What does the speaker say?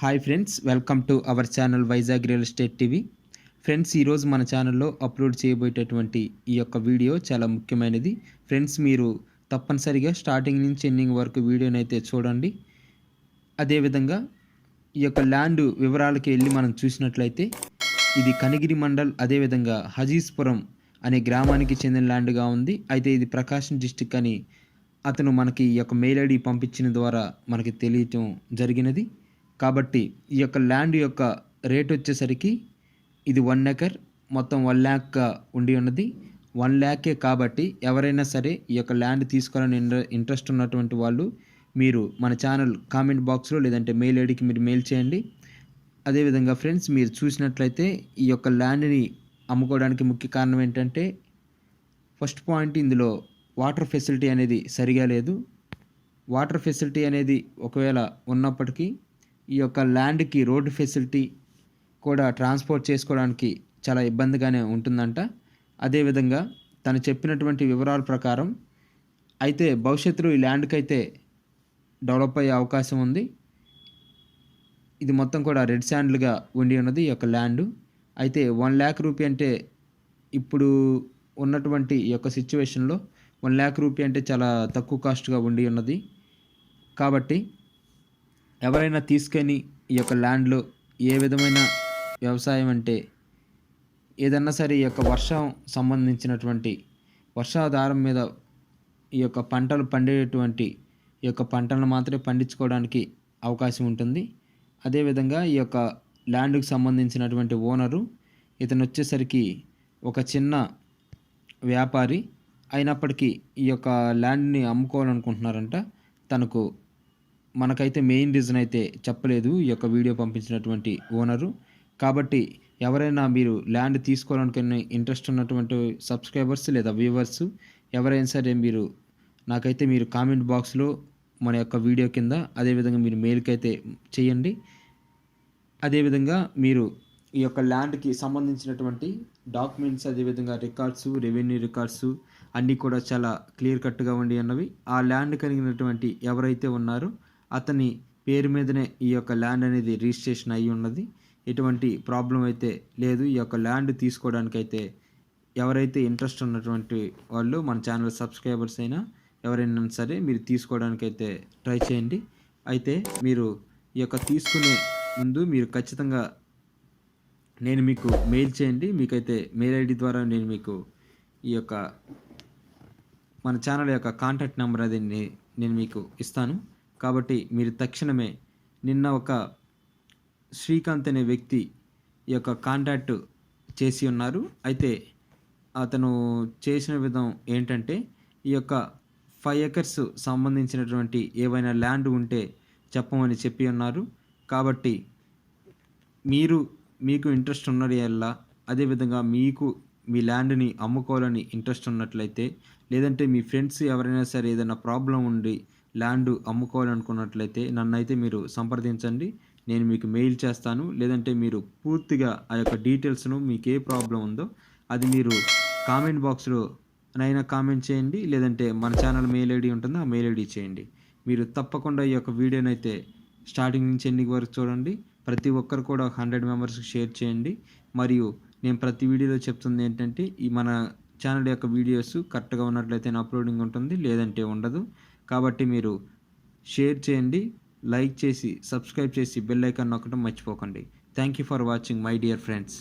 Hi friends welcome to our channel Vizag real estate TV friends ఈరోజు మన ఛానల్లో upload చేయబోయేటటువంటి ఈ యొక్క వీడియో చాలా ముఖ్యమైనది. ఫ్రెండ్స్ మీరు తప్పనిసరిగా స్టార్టింగ్ నుంచి ఎండింగ్ వరకు వీడియోని అయితే చూడండి. అదేవిధంగా ఈ యొక్క ల్యాండ్ వివరాలకి వెళ్ళి మనం చూసినట్లయితే ఇది కనిగిరి మండల్ అదేవిధంగా హజీస్పురం అనే గ్రామానికి చెందిన ల్యాండ్గా ఉంది. అయితే ఇది ప్రకాశం డిస్టిక్ అని అతను మనకి ఈ యొక్క మెయిల్ ఐడి పంపించిన ద్వారా మనకి తెలియటం జరిగినది. కాబట్టి ఈ యొక్క ల్యాండ్ యొక్క రేట్ వచ్చేసరికి ఇది వన్ ఎకర్ మొత్తం వన్ ల్యాక్ ఉండి ఉన్నది. వన్ ల్యాకే కాబట్టి ఎవరైనా సరే ఈ యొక్క ల్యాండ్ తీసుకోవాలని ఇంట్రెస్ట్ ఉన్నటువంటి వాళ్ళు మీరు మన ఛానల్ కామెంట్ బాక్స్లో లేదంటే మెయిల్ ఐడికి మీరు మెయిల్ చేయండి. అదేవిధంగా ఫ్రెండ్స్ మీరు చూసినట్లయితే ఈ యొక్క ల్యాండ్ని అమ్ముకోవడానికి ముఖ్య కారణం ఏంటంటే ఫస్ట్ పాయింట్ ఇందులో వాటర్ ఫెసిలిటీ అనేది సరిగా లేదు. వాటర్ ఫెసిలిటీ అనేది ఒకవేళ ఉన్నప్పటికీ ఈ యొక్క ల్యాండ్కి రోడ్డు ఫెసిలిటీ కూడా ట్రాన్స్పోర్ట్ చేసుకోవడానికి చాలా ఇబ్బందిగానే ఉంటుందంట. అదేవిధంగా తను చెప్పినటువంటి వివరాల ప్రకారం అయితే భవిష్యత్తులో ఈ ల్యాండ్కి అయితే డెవలప్ అయ్యే అవకాశం ఉంది. ఇది మొత్తం కూడా రెడ్ శాండ్లుగా ఉండి ఉన్నది ఈ యొక్క ల్యాండ్. అయితే వన్ ల్యాక్ రూపీ అంటే ఇప్పుడు ఉన్నటువంటి ఈ యొక్క సిచ్యువేషన్లో వన్ ల్యాక్ రూపీ అంటే చాలా తక్కువ కాస్ట్గా ఉండి ఉన్నది. కాబట్టి ఎవరైనా తీసుకొని ఈ యొక్క ల్యాండ్లో ఏ విధమైన వ్యవసాయం అంటే ఏదన్నా సరే ఈ యొక్క వర్షం సంబంధించినటువంటి వర్షాధారం మీద ఈ యొక్క పంటలు పండేటువంటి ఈ యొక్క పంటలను మాత్రమే పండించుకోవడానికి అవకాశం ఉంటుంది. అదేవిధంగా ఈ యొక్క ల్యాండ్కు సంబంధించినటువంటి ఓనరు ఇతను వచ్చేసరికి ఒక చిన్న వ్యాపారి. అయినప్పటికీ ఈ యొక్క ల్యాండ్ని అమ్ముకోవాలనుకుంటున్నారంట. తనకు మనకైతే మెయిన్ రీజన్ అయితే చెప్పలేదు ఈ యొక్క వీడియో పంపించినటువంటి ఓనరు కాబట్టి ఎవరైనా మీరు ల్యాండ్ తీసుకోవాలనుకునే ఇంట్రెస్ట్ ఉన్నటువంటి సబ్స్క్రైబర్స్ లేదా వ్యూవర్స్ ఎవరైనా సరే మీరు నాకైతే మీరు కామెంట్ బాక్స్లో మన యొక్క వీడియో కింద అదేవిధంగా మీరు మెయిల్కి అయితే చేయండి. అదేవిధంగా మీరు ఈ యొక్క ల్యాండ్కి సంబంధించినటువంటి డాక్యుమెంట్స్ అదేవిధంగా రికార్డ్స్ రెవెన్యూ రికార్డ్స్ అన్నీ కూడా చాలా క్లియర్ కట్గా ఉండి అన్నవి ఆ ల్యాండ్ కలిగినటువంటి ఎవరైతే ఉన్నారో అతని పేరు మీదనే ఈ యొక్క ల్యాండ్ అనేది రిజిస్ట్రేషన్ అయి ఉన్నది. ఎటువంటి ప్రాబ్లం అయితే లేదు. ఈ యొక్క ల్యాండ్ తీసుకోవడానికైతే ఎవరైతే ఇంట్రెస్ట్ ఉన్నటువంటి వాళ్ళు మన ఛానల్ సబ్స్క్రైబర్స్ అయినా ఎవరైనా సరే మీరు తీసుకోవడానికైతే ట్రై చేయండి. అయితే మీరు ఈ యొక్క తీసుకునే ముందు మీరు ఖచ్చితంగా నేను మీకు మెయిల్ చేయండి. మీకైతే మెయిల్ ఐడి ద్వారా నేను మీకు ఈ యొక్క మన ఛానల్ యొక్క కాంటాక్ట్ నెంబర్ అది నేను మీకు ఇస్తాను. కాబట్టి మీరు తక్షణమే నిన్న ఒక శ్రీకాంత్ అనే వ్యక్తి ఈ యొక్క కాంటాక్ట్ చేసి ఉన్నారు. అయితే అతను చేసిన విధం ఏంటంటే ఈ యొక్క ఫైవ్ ఎకర్స్ సంబంధించినటువంటి ఏవైనా ల్యాండ్ ఉంటే చెప్పమని చెప్పి ఉన్నారు. కాబట్టి మీరు మీకు ఇంట్రెస్ట్ ఉన్నది ఎల్లా అదేవిధంగా మీకు మీ ల్యాండ్ని అమ్ముకోవాలని ఇంట్రెస్ట్ ఉన్నట్లయితే లేదంటే మీ ఫ్రెండ్స్ ఎవరైనా సరే ఏదైనా ప్రాబ్లం ఉండి ల్యాండ్ అమ్ముకోవాలనుకున్నట్లయితే నన్నైతే మీరు సంప్రదించండి. నేను మీకు మెయిల్ చేస్తాను. లేదంటే మీరు పూర్తిగా ఆ యొక్క డీటెయిల్స్ను మీకు ఏ ప్రాబ్లం ఉందో అది మీరు కామెంట్ బాక్స్లో నైనా కామెంట్ చేయండి. లేదంటే మన ఛానల్ మెయిల్ ఐడి ఉంటుందో ఆ మెయిల్ ఐడి చేయండి. మీరు తప్పకుండా ఈ యొక్క వీడియోని అయితే స్టార్టింగ్ నుంచి ఎండింగ్ వరకు చూడండి. ప్రతి ఒక్కరు కూడా హండ్రెడ్ మెంబర్స్కి షేర్ చేయండి. మరియు నేను ప్రతి వీడియోలో చెప్తుంది ఏంటంటే ఈ మన ఛానల్ యొక్క వీడియోస్ కరెక్ట్గా ఉన్నట్లయితే అప్లోడింగ్ ఉంటుంది. లేదంటే ఉండదు. కాబట్టి మీరు షేర్ చేయండి లైక్ చేసి సబ్స్క్రైబ్ చేసి బెల్ ఐకాన్ నొక్కడం మర్చిపోకండి. Thank you for watching my dear friends.